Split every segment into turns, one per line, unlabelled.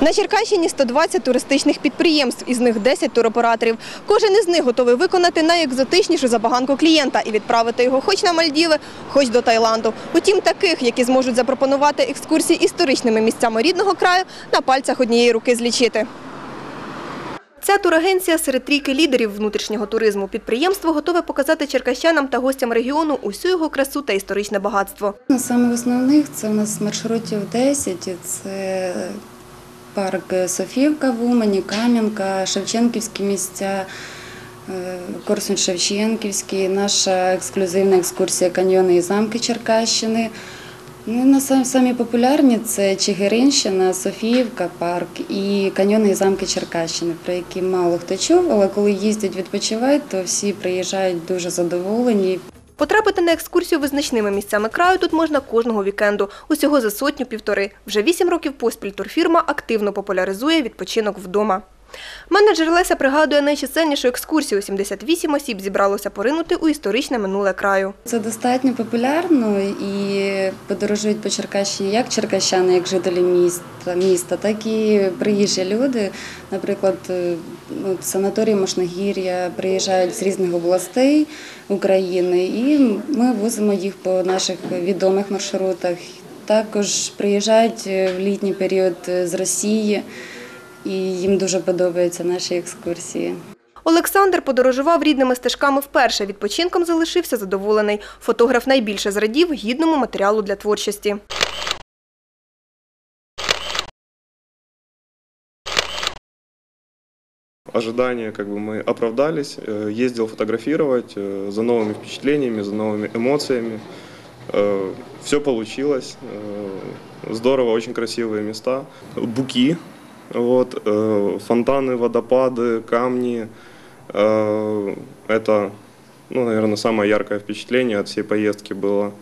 На Черкащині 120 туристичних підприємств, із них 10 туроператорів. Кожен із них готовий виконати найекзотичнішу забаганку клієнта і відправити його хоч на Мальдіви, хоч до Таїланду. Утім, таких, які зможуть запропонувати екскурсії історичними місцями рідного краю, на пальцях однієї руки злічити. Ця турагенція серед трійки лідерів внутрішнього туризму. Підприємство готове показати черкащанам та гостям регіону усю його красу та історичне багатство.
Саме основних це у нас маршрутів 10. Це парк Софіївка в Умані, Кам'янка, Шевченківські місця, е, Корсунь Шевченківський, наша ексклюзивна екскурсія каньйони і замки Черкащини. Ну, самі популярні це Чигиринщина, Софіївка, парк і каньйони і замки Черкащини, про які мало хто чув, але коли їздять відпочивають, то всі приїжджають дуже задоволені.
Потрапити на екскурсію визначними місцями краю тут можна кожного вікенду. Усього за сотню-півтори. Вже вісім років поспіль турфірма активно популяризує відпочинок вдома. Менеджер Леся пригадує найчисельнішу екскурсію. 78 осіб зібралося поринути у історичне минуле краю.
Це достатньо популярно і подорожують по Черкащині як черкащани, як жителі міста, міста, так і приїжджі люди. Наприклад, е, ну, санаторії Мошногір'я приїжджають з різних областей України, і ми возимо їх по наших відомих маршрутах. Також приїжджають е, в літній період е, з Росії, і їм дуже подобаються наші екскурсії.
Олександр подорожував рідними стежками вперше. Відпочинком залишився задоволений. Фотограф найбільше зрадів гідному матеріалу для творчості.
Ожидания как бы мы оправдались. Э, Ездил фотографировать э, за новыми впечатлениями, за новыми эмоциями. Все получилось. Э, Здорово, очень красивые места. Буки, вот, э, фонтаны, водопады, камни. Э, Это, ну, наверное, самое яркое впечатление от всей поездки было.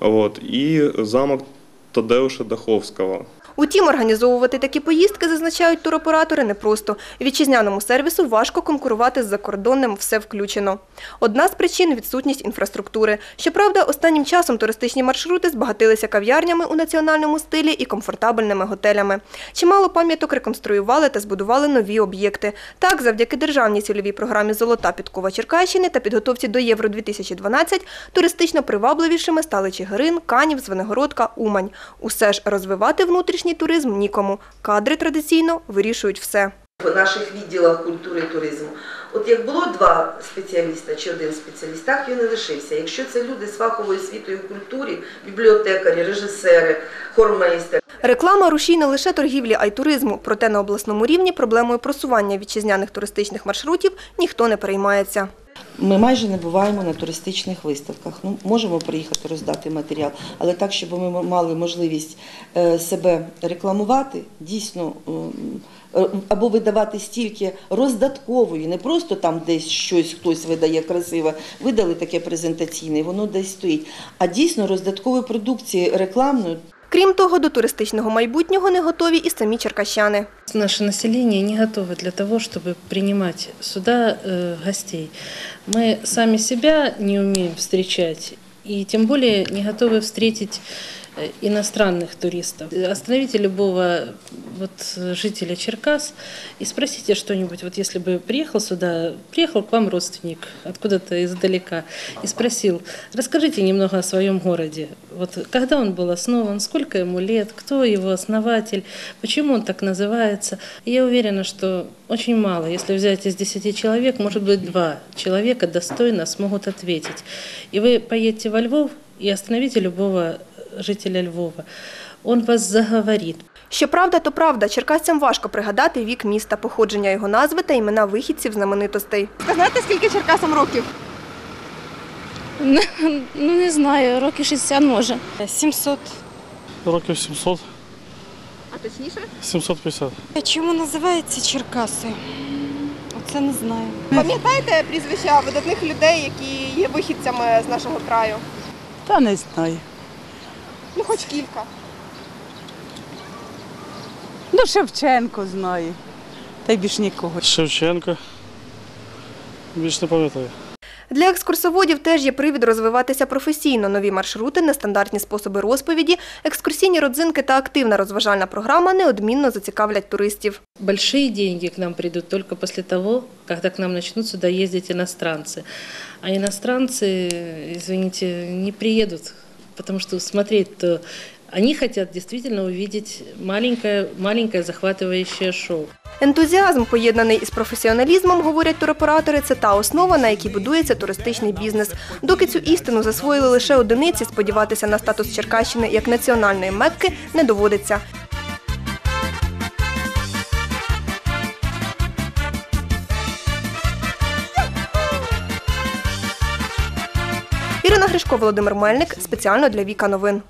Вот. И замок Тадеуша Даховского.
Утім, організовувати такі поїздки, зазначають туроператори, непросто. Вітчизняному сервісу важко конкурувати з закордонним все включено. Одна з причин – відсутність інфраструктури. Щоправда, останнім часом туристичні маршрути збагатилися кав'ярнями у національному стилі і комфортабельними готелями. Чимало пам'яток реконструювали та збудували нові об'єкти. Так, завдяки державній цільовій програмі «Золота підкова Черкащини» та підготовці до Євро-2012 туристично привабливішими стали Чигирин, Канів, Звенигородка, Умань. Усе ж розвивати внутрішній туризм нікому. Кадри традиційно вирішують все.
в наших відділах культури і туризму. От як було два спеціаліста чи один спеціаліст, так він і лишився. Якщо це люди з фаховою освітою в культурі, бібліотекарі, режисери, хормейстер,
Реклама – рушій не лише торгівлі, а й туризму. Проте на обласному рівні проблемою просування вітчизняних туристичних маршрутів ніхто не переймається.
Ми майже не буваємо на туристичних виставках. Ну, можемо приїхати роздати матеріал, але так, щоб ми мали можливість е, себе рекламувати, дійсно. е, Або видавати стільки роздаткової, не просто там десь щось хтось видає красиво, видали таке презентаційне, воно десь стоїть. А дійсно роздаткової продукції рекламної
Крім того, до туристичного майбутнього не готові і самі черкащани.
Наше население не готово для того, чтобы принимать сюда э, гостей. Мы сами себя не умеем встречать, и тем более не готовы встретить э, иностранных туристов. Остановите любого вот, э, жителя Черкас и спросите что-нибудь. Вот если бы приехал сюда, приехал к вам родственник откуда-то издалека и спросил, расскажите немного о своем городе. Вот когда он был основан, сколько ему лет, кто его основатель, почему он так называется. И я уверена, что очень мало. Если взять из 10 человек, может быть, два человека достойно смогут ответить. И вы поедете во Львов и остановите любого жителя Львова. Он вас заговорит,
Щоправда, то правда, черкасцям важко пригадати вік міста, походження його назви та імена вихідців знаменитостей. Знаєте, скільки черкасам років?
Ну, не знаю, років 60 може. 700.
Років 700,
А точніше?
750.
Чому називається Черкаси? Оце не знаю.
Пам'ятаєте прізвища видатних людей, які є вихідцями з нашого краю?
Та не знаю.
Ну, хоч кілька.
Ну, Шевченко знаю. Та й більш нікого.
Шевченко. Більш не пам'ятаю.
Для екскурсоводів теж є привід розвиватися професійно. Нові маршрути, нестандартні способи розповіді, екскурсійні родзинки та активна розважальна програма неодмінно зацікавлять туристів.
Большие деньги к нам придут только после того, когда к нам начнут сюда ездить иностранцы. А иностранцы, извините, не приедут, потому что смотреть-то они хотят действительно увидеть маленькое, маленькое захватывающее шоу.
Ентузіазм, поєднаний із професіоналізмом, говорять туроператори, це та основа, на якій будується туристичний бізнес. Доки цю істину засвоїли лише одиниці, сподіватися на статус Черкащини як національної мекки не доводиться. Ірина Гришко, Володимир Мельник. Спеціально для Віка Новин.